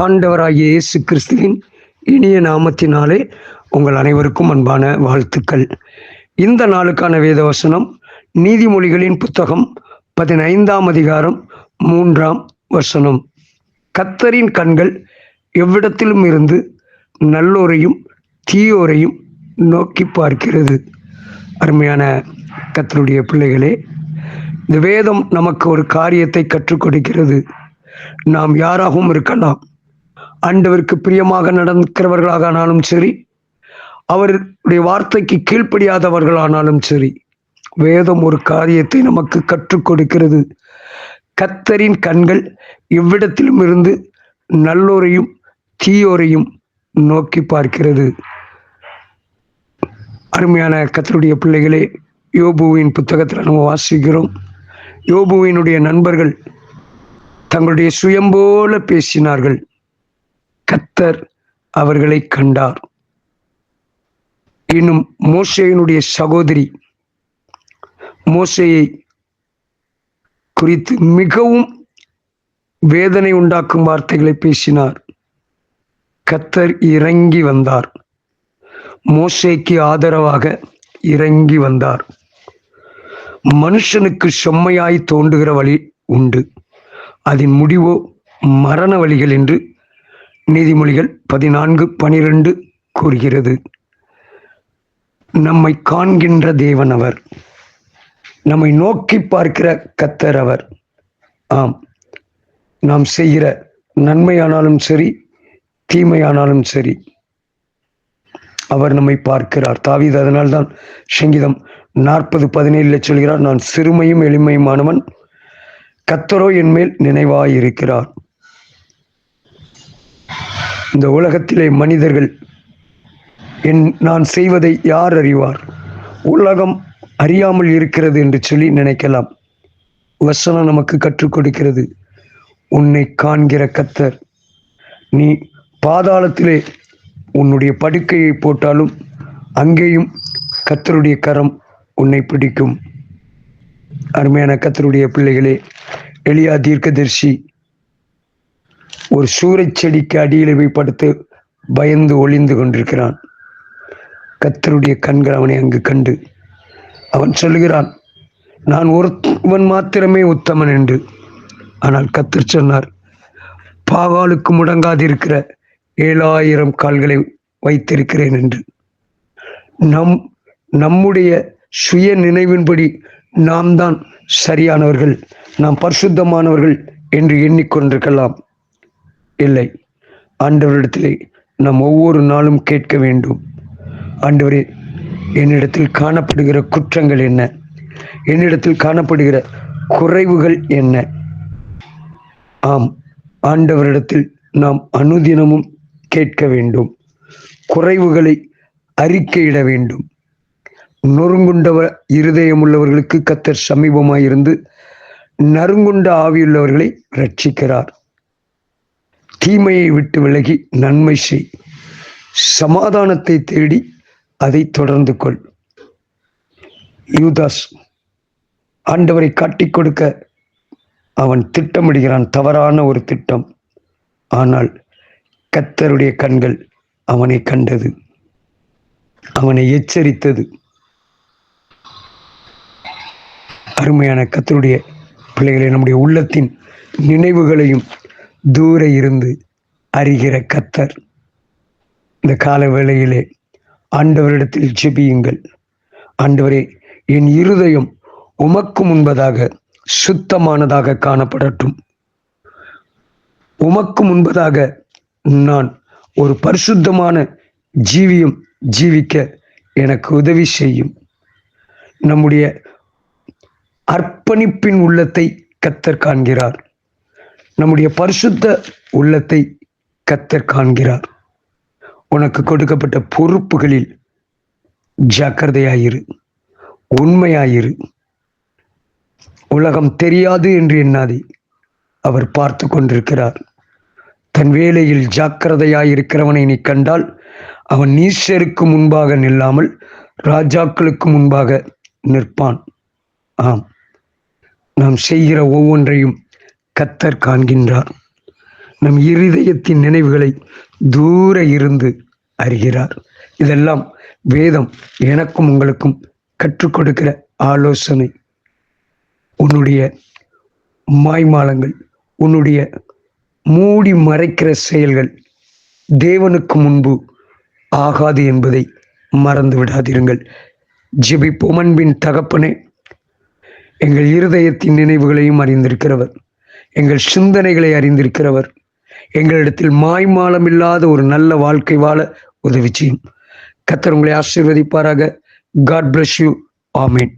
ஆண்டவராகிய இயேசு கிறிஸ்துவின் இனிய நாமத்தினாலே உங்கள் அனைவருக்கும் அன்பான வாழ்த்துக்கள். இந்த நாளுக்கான வேத வசனம் நீதிமொழிகளின் புத்தகம் பதினைந்தாம் அதிகாரம் மூன்றாம் வசனம். கத்தரின் கண்கள் எவ்விடத்திலும் இருந்து நல்லோரையும் தீயோரையும் நோக்கி பார்க்கிறது. அருமையான கத்தருடைய பிள்ளைகளே இந்த வேதம் நமக்கு ஒரு காரியத்தை கற்றுக் கொடுக்கிறது. நாம் யாராகவும் இருக்கலாம். ஆண்டவருக்கு பிரியமாக நடக்கிறவர்களாக ஆனாலும் சரி அவருடைய வார்த்தைக்கு கீழ்ப்படியாதவர்களானாலும் சரி வேதம் ஒரு காரியத்தை நமக்கு கற்றுக் கொடுக்கிறது. கத்தரின் கண்கள் எவ்விடத்திலும் இருந்து நல்லோரையும் தீயோரையும் நோக்கி பார்க்கிறது. அருமையான கத்தருடைய பிள்ளைகளே யோபுவின் புத்தகத்தில் நம்ம வாசிக்கிறோம். யோபுவினுடைய நண்பர்கள் தங்களுடைய சுயம்போல பேசினார்கள். கத்தர் அவர்களை கண்டார். இன்னும் மோசையினுடைய சகோதரி மோசையை குறித்து மிகவும் வேதனை உண்டாக்கும் வார்த்தைகளை பேசினார். கத்தர் இறங்கி வந்தார். மோசைக்கு ஆதரவாக இறங்கி வந்தார். மனுஷனுக்கு செம்மையாய் தோன்றுகிற வழி உண்டு. அதன் முடிவோ மரண வழிகள் என்று நீதிமொழிகள் பதினான்கு பனிரெண்டு கூறுகிறது. நம்மை காண்கின்ற தேவன் அவர். நம்மை நோக்கி பார்க்கிற கத்தர் அவர். ஆம். நாம் செய்கிற நன்மையானாலும் சரி தீமையானாலும் சரி அவர் நம்மை பார்க்கிறார். தாவீது அதனால்தான் சங்கீதம் நாற்பது பதினேழுல சொல்கிறார் நான் சிறுமையும் எளிமையுமானவன் கத்தரோ என் மேல் நினைவாயிருக்கிறார். இந்த உலகத்திலே மனிதர்கள் என் நான் செய்வதை யார் அறிவார்? உலகம் அறியாமல் இருக்கிறது என்று சொல்லி நினைக்கலாம். வசனம் நமக்கு கற்றுக் கொடுக்கிறது. உன்னை காண்கிற கத்தர். நீ பாதாளத்திலே உன்னுடைய படுக்கையை போட்டாலும் அங்கேயும் கத்தருடைய கரம் உன்னை பிடிக்கும். அருமையான கத்தருடைய பிள்ளைகளே எளியா தீர்க்கதர்ஷி ஒரு சூறைச் செடிக்கு அடியில் போய் படுத்து பயந்து ஒளிந்து கொண்டிருக்கிறான். கத்தருடைய கண்கள் அவனை அங்கு கண்டு அவன் சொல்லுகிறான் நான் ஒருவன் மாத்திரமே உத்தமன் என்று. ஆனால் கத்தர் சொன்னார் பாகாலுக்கு முடங்காதிருக்கிற ஏழாயிரம் கால்களை வைத்திருக்கிறேன் என்று. நம் நம்முடைய சுய நினைவின்படி நாம் தான் சரியானவர்கள் நாம் பரிசுத்தமானவர்கள் என்று எண்ணிக்கொண்டிருக்கலாம். இல்லை. ஆண்டவரிடத்திலே நாம் ஒவ்வொரு நாளும் கேட்க வேண்டும். ஆண்டவரே என்னிடத்தில் காணப்படுகிற குற்றங்கள் என்ன? என்னிடத்தில் காணப்படுகிற குறைவுகள் என்ன? ஆம் ஆண்டவரிடத்தில் நாம் அனுதினமும் கேட்க வேண்டும். குறைவுகளை அறிக்கையிட வேண்டும். நொறுங்குண்டவர் இருதயமுள்ளவர்களுக்கு கத்தர் சமீபமாயிருந்து நறுங்குண்ட ஆவியுள்ளவர்களை ரட்சிக்கிறார் தீமையை விட்டு விலகி நன்மை செய். சமாதானத்தை தேடி அதை தொடர்ந்து கொள். யூதாஸ் ஆண்டவரை காட்டிக் கொடுக்க அவன் திட்டமிடுகிறான். தவறான ஒரு திட்டம். ஆனால் கத்தருடைய கண்கள் அவனை கண்டது. அவனை எச்சரித்தது. அருமையான கத்தருடைய பிள்ளைகளை நம்முடைய உள்ளத்தின் நினைவுகளையும் தூர இருந்து அறிகிற கத்தர். இந்த கால வேளையிலே ஆண்டவரிடத்தில் ஜெபியுங்கள். ஆண்டவரே என் இருதயம் உமக்கு முன்பதாக சுத்தமானதாக காணப்படட்டும். உமக்கு முன்பதாக நான் ஒரு பரிசுத்தமான ஜீவியம் ஜீவிக்க எனக்கு உதவி செய்யும். நம்முடைய அர்ப்பணிப்பின் உள்ளத்தை கத்தர் காண்கிறார். நம்முடைய பரிசுத்த உள்ளத்தை கத்தர் காண்கிறார். உனக்கு கொடுக்கப்பட்ட பொறுப்புகளில் ஜாக்கிரதையாயிரு. உண்மையாயிரு. உலகம் தெரியாது என்று எண்ணாதே. அவர் பார்த்து கொண்டிருக்கிறார். தன் வேலையில் ஜாக்கிரதையாயிருக்கிறவனை நீ கண்டால் அவன் நீசருக்கு முன்பாக நில்லாமல் ராஜாக்களுக்கு முன்பாக நிற்பான். ஆம். நாம் செய்கிற ஒவ்வொன்றையும் கத்தர் காண்கின்றார். நம் இருதயத்தின் நினைவுகளை தூர இருந்து அறிகிறார். இதெல்லாம் வேதம் எனக்கும் உங்களுக்கும் கற்றுக் கொடுக்கிற ஆலோசனை. உன்னுடைய மாய்மாலங்கள் உன்னுடைய மூடி மறைக்கிற செயல்கள் தேவனுக்கு முன்பு ஆகாது என்பதை மறந்து விடாதிருங்கள். ஜிபி பொமன்பின் தகப்பனே. எங்கள் இருதயத்தின் நினைவுகளையும் அறிந்திருக்கிறவர். எங்கள் சிந்தனைகளை அறிந்திருக்கிறவர். எங்களிடத்தில் மாய்மாலம் இல்லாத ஒரு நல்ல வாழ்க்கை வாழ உதவி செய்யும் கத்தர் உங்களை ஆசீர்வதிப்பாராக. God bless you amen